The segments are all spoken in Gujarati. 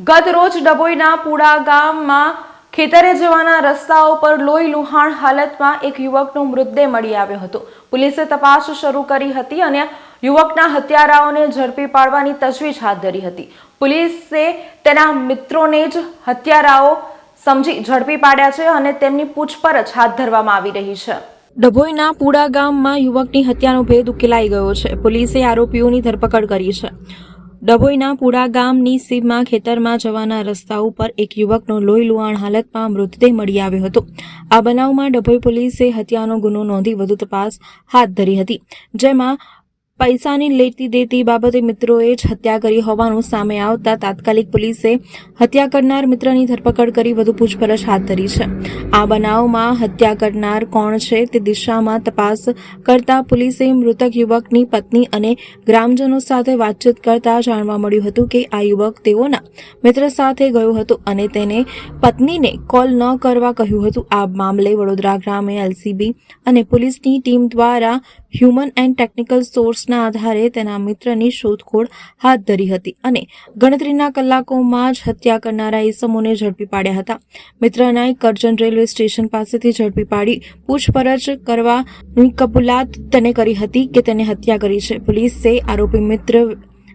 ગત રોજ ડભોઈના પુડા ગામમાં ખેતરે જવાના રસ્તાઓ પર લોહી લુહાણ હાલતમાં એક યુવકનો મૃતદેહ મળી આવ્યો હતો. પોલીસે તપાસ શરૂ કરી હતી અને યુવકના હત્યારાઓને ઝડપી પાડવાની તજવીજ હાથ ધરી હતી. પોલીસે તેના મિત્રોને જ હત્યારાઓ સમજી ઝડપી પાડ્યા છે અને તેમની પૂછપરછ હાથ ધરવામાં આવી રહી છે. ડભોઈના પુડા ગામમાં યુવકની હત્યાનો ભેદ ઉકેલાઈ ગયો છે. પોલીસે આરોપીઓની ધરપકડ કરી છે. ડભોઈના પુડા ગામની સીમમાં ખેતરમાં જવાના રસ્તા ઉપર એક યુવકનો લોહી લુહાણ હાલતમાં મૃતદેહ મળી આવ્યો હતો. આ બનાવમાં ડભોઈ પોલીસે હત્યાનો ગુનો નોંધી વધુ તપાસ હાથ ધરી હતી. જેમાં પૈસાની લેતી દેતી બાબતે મિત્રોએ જ હત્યા કરી હોવાનું સામે આવતા તાત્કાલિક પોલીસે હત્યા કરનાર મિત્રની ધરપકડ કરી વધુ પૂછપરછ હાથ ધરી છે. આ બનાવમાં હત્યા કરનાર કોણ છે તે દિશામાં તપાસ કરતા પોલીસે મૃતક યુવકની પત્ની અને ગ્રામજનો સાથે વાતચીત કરતા જાણવા મળ્યું હતું કે આ યુવક તેઓના મિત્ર સાથે ગયો હતો અને તેને પત્નીને કોલ ન કરવા કહ્યું હતું. આ મામલે વડોદરા ગ્રામે એલસીબી અને પોલીસની ટીમ દ્વારા હ્યુમન એન્ડ ટેકનિકલ સોર્સના આધારે તેના મિત્રની શોધખોળ હાથ ધરી હતી અને ગણતરીના કલાકોમાં જ હત્યા કરનારા ઈસમોને ઝડપી પાડ્યા હતા. મિત્રનાએ કરજણ રેલવે સ્ટેશન પાસેથી ઝડપી પાડી પૂછપરછ કરવાની કબૂલાત તેને કરી હતી કે તેને હત્યા કરી છે? પોલીસે આરોપી મિત્ર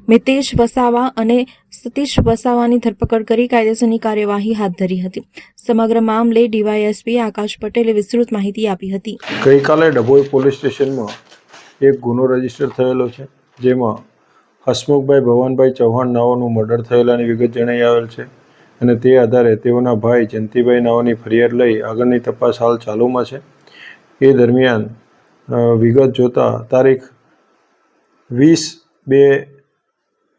મિતેશ વસાવા અને સતીશ વસાવાની ધરપકડ કરી કાયદેસરની કાર્યવાહી હાથ ધરી હતી. સમગ્ર મામલે ડીવાયએસપી આકાશ પટેલે વિસ્તૃત માહિતી આપી હતી. ગઈકાલે ડભોઈ પોલીસ સ્ટેશનમાં એક ગુનો રજિસ્ટર થયેલો છે, જેમાં હસમુખભાઈ ભવાનભાઈ ચૌહાણ નાઓનું મર્ડર થયેલાની વિગત જણાઈ આવેલ છે અને તે આધારે તેઓના ભાઈ જયંતિભાઈ નાઓની ફરિયાદ લઈ આગળની તપાસ હાલ ચાલુમાં છે. એ દરમિયાન વિગત જોતા તારીખ વીસ બે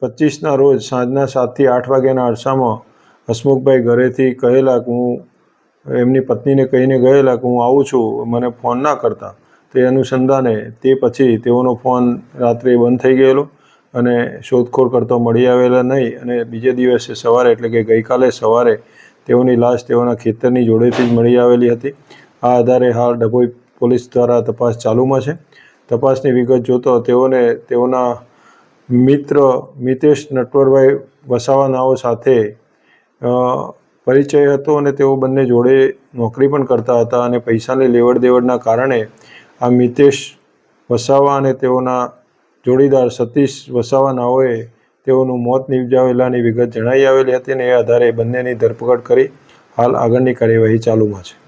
પચીસના રોજ સાંજના સાતથી આઠ વાગ્યાના અરસામાં હસમુખભાઈ ઘરેથી કહેલા કે હું, એમની પત્નીને કહીને ગયેલા કે હું આવું છું, મને ફોન ના કરતા. તે અનુસંધાને તે પછી તેઓનો ફોન રાત્રે બંધ થઈ ગયેલો અને શોધખોળ કરતો મળી આવેલા નહીં અને બીજે દિવસે સવારે એટલે કે ગઈકાલે સવારે તેઓની લાશ તેઓના ખેતરની જોડેથી જ મળી આવેલી હતી. આ આધારે હાલ ડભોઈ પોલીસ દ્વારા તપાસ ચાલુમાં છે. તપાસની વિગત જોતો તેઓને તેઓના મિત્ર મિતેશ નટવરભાઈ વસાવા નાઓ સાથે પરિચય હતો અને તેઓ બંને જોડે નોકરી પણ કરતા હતા અને પૈસાની લેવડ દેવડના કારણે આ મિતેશ વસાવા અને તેઓના જોડીદાર સતીશ વસાવા નાઓએ તેઓનું મોત નિપજાવેલાની વિગત જણાઈ આવેલી હતી અને એ આધારે બંનેની ધરપકડ કરી હાલ આગળની કાર્યવાહી ચાલુમાં છે.